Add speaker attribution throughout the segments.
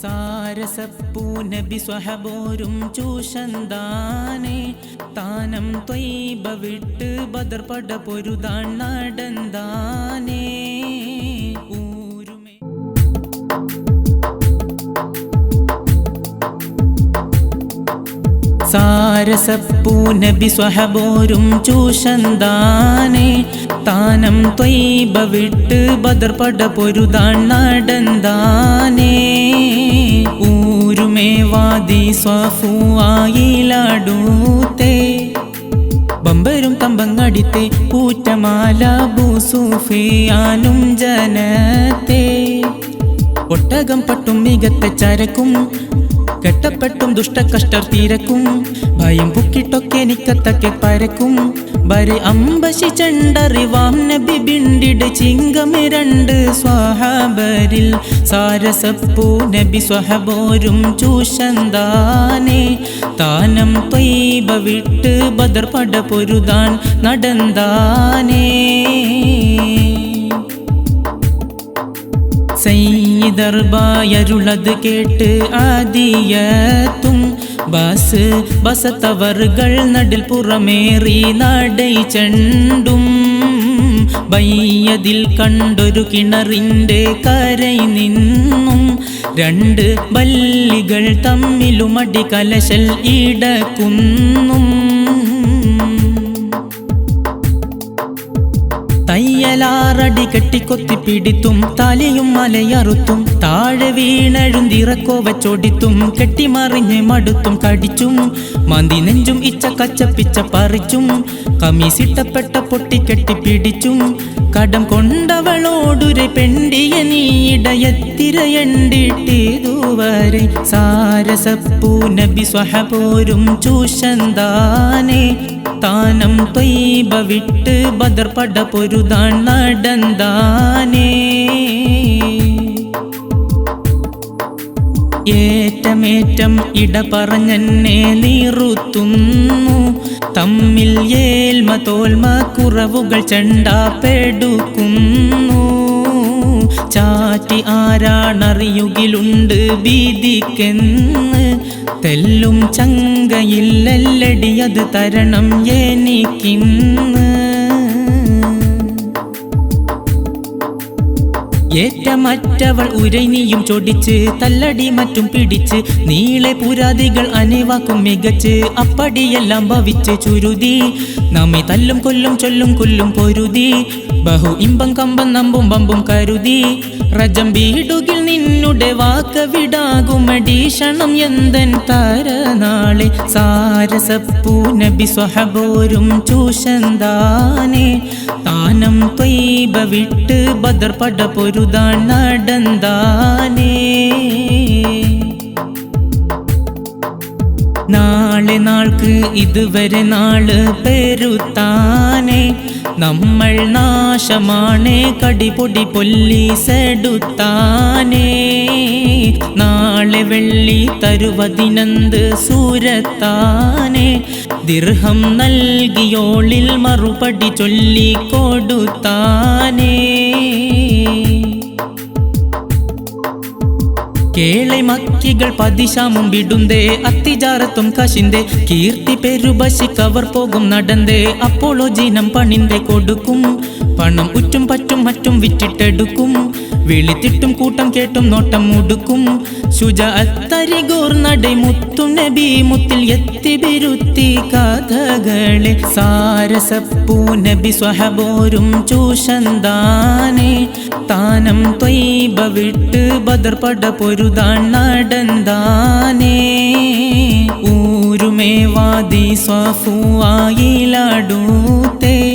Speaker 1: സാരസപ്പൂ നബി സ്വഹബോരും ചൂഷന്താനെ. താനം ത്വൈബ വിട്ട് ബദർ പട പൊരുതാൻ നടന്താനേ. സാരസപ്പൂ നബി സ്വഹബോരും ചൂഷന്താനെ. താനം ത്വൈബ വിട്ട് ബദർപട പൊരുതാൻ നടന്താനേ. ഊരുമേ വാദി സ്വഫുവായിലാടൂത്തേ ബമ്പരും തമ്പങ്ങടിത്തെ പൂറ്റമാല ഭൂസൂഫിയാനും ജനത്തെ. ഒട്ടകം പട്ടും മികത്ത ചരക്കും കെട്ടപ്പെട്ടും ദുഷ്ടകഷ്ടർ തീരക്കും. ഭയം പുക്കിട്ടൊക്കെ നിക്കത്തൊക്കെ പരക്കും. ബരി അമ്പശി ചണ്ടറിവാം നബി ബിണ്ടിട് ചിങ്കമിരണ്ട് സ്വഹാബരിൽ. സാരസപ്പൂ നബി സ്വഹബോരും ചൂഷന്താനെ. താനം ത്വയ്ബ വിട്ട് ബദർ പട പൊരുതാൻ നടന്താനേ. സയ്യിദർബായരുളത് കേട്ട് ആദിയത്തും ബസ് ബസത്തവറുകൾ നടിൽ പുറമേറി നടൈ ചണ്ടും ബയ്യതിൽ കണ്ടൊരു കിണറിന്റെ കരൈ നിന്നും രണ്ട് ബല്ലികൾ തമ്മിലുമടി കലശൽ ഇടക്കുന്നും തയ്യലാറടി കെട്ടിക്കൊത്തി പിടിത്തും തലയും മലയറുത്തും താഴെ വീണഴുന്തിറക്കോ വച്ചോടിത്തും കെട്ടിമറിഞ്ഞ് മടുത്തും കടിച്ചും മന്തി നെഞ്ചും ഇച്ച കച്ചപ്പിച്ച പറിച്ചും കമീസിട്ടപ്പെട്ട പൊട്ടിക്കെട്ടി പിടിച്ചും കടം കൊണ്ടവളോടൊരു പെണ്ടിയ നീടയത്തിരയണ്ടിട്ടേതുവരെ സാരസപ്പൂ നബി സ്വഹപോരും ചൂഷന്താനെ താനം തൊയ്ബ വിട്ട് ബദർ പട പൊരുതാൻ നടന്താനേ. ഏറ്റമേറ്റം ഇട പറഞ്ഞെന്നെ നീറുത്തുന്നു. തമ്മിൽ ഏൽമ തോൽമ കുറവുകൾ ചെണ്ടാപ്പെടുക്കുന്നു. ചാറ്റി ആരാണറിയുകിലുണ്ട് ഭീതിക്കെന്ന് തെല്ലും ചങ്കയില്ലല്ലടി അത് തരണം എനിക്കിന്ന്. ഏറ്റമറ്റവൾ ഉരൈനിയും ചൊടിച്ച് തല്ലടി മറ്റും പിടിച്ച് നീളെ പുരാതികൾ അനേവാക്കും മികച്ച് അപ്പടിയെല്ലാം ഭവിച്ച് ചുരുതി. നമ്മെ തല്ലും കൊല്ലും ചൊല്ലും കൊല്ലും പൊരുതി. ബഹു ഇമ്പം കമ്പം നമ്പും ബമ്പും കരുതി. രജം വീടുകിൽ നിന്നുടെ വാക്ക വിടാകുമടീഷണം എന്തൻ താരനാളെ. സാരസപ്പൂ നബി സ്വഹബോരും ചൂഷന്താനെ. താനം ത്വയ്ബ വിട്ട് ബദർ പട പൊരുതാൻ നടന്താനേ. നാൾക്ക് ഇതുവരെ നാൾ പെരുത്താനേ. നമ്മൾ നാശമാണേ കടിപൊടി പൊല്ലീസെടുത്താനേ. നാളെ വെള്ളി തരുവതിനന്ത് സൂരത്താനേ. ദിർഹം നൽകിയോളിൽ മറുപടി ചൊല്ലിക്കൊടുത്താനേ. കേളെ മക്കികൾ പതിശാമം വിടുന്തേ അത്തിജാറത്തും കശിന്തേ കീർത്തി പെരുബശി കവർ പോകും നടന്തേ അപ്പോളോ ജീനം പണിന്തേ കൊടുക്കും. പണം ഉറ്റും പറ്റും മറ്റും വിറ്റിട്ടെടുക്കും. വിളിത്തിട്ടും കൂട്ടം കേട്ടും നോട്ടം മുടുക്കും. ശുജ അത്തരികൂർ നടை മുത്തു നബി മുത്തിൽ എത്തി ബിരുത്തി കഥകളെ. സാരസപ്പൂ നബി സ്വഹബോരും ചൂഷന്താനെ. താനം ത്വൈബ വിട്ട് ബദർപട പൊരുതാൻ നടന്താനേ. ഊരുമേ വാദി സ്വഫുവായിലാടൂത്തേ.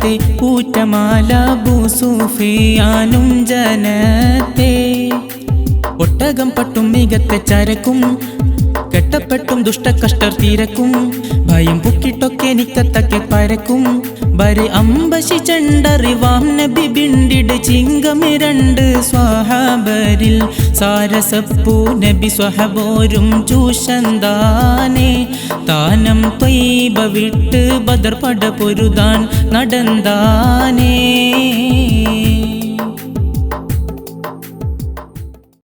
Speaker 1: തമ്പങ്ങടിത്തെ പൂറ്റമാല സൂഫിയാനും ജനത്തെ. ഒട്ടകം പട്ടും മികത്തെ ചരക്കും കെട്ടപ്പെട്ടും ദുഷ്ടകഷ്ടർ തീരക്കും. ഭയം പൊക്കിട്ടൊക്കെ നിക്കത്തക്കെ പരക്കും. ബരി അമ്പശി ചണ്ടറിവാം നബി ബിണ്ടിട് ചിങ്കമിരണ്ട് സ്വഹാബരിൽ സാരസപ്പൂ നബി സ്വഹബോരും ചൂഷന്താനെ. താനം പൈബ വിട്ട് ബദർ പട പൊരുതാൻ നടന്താനേ.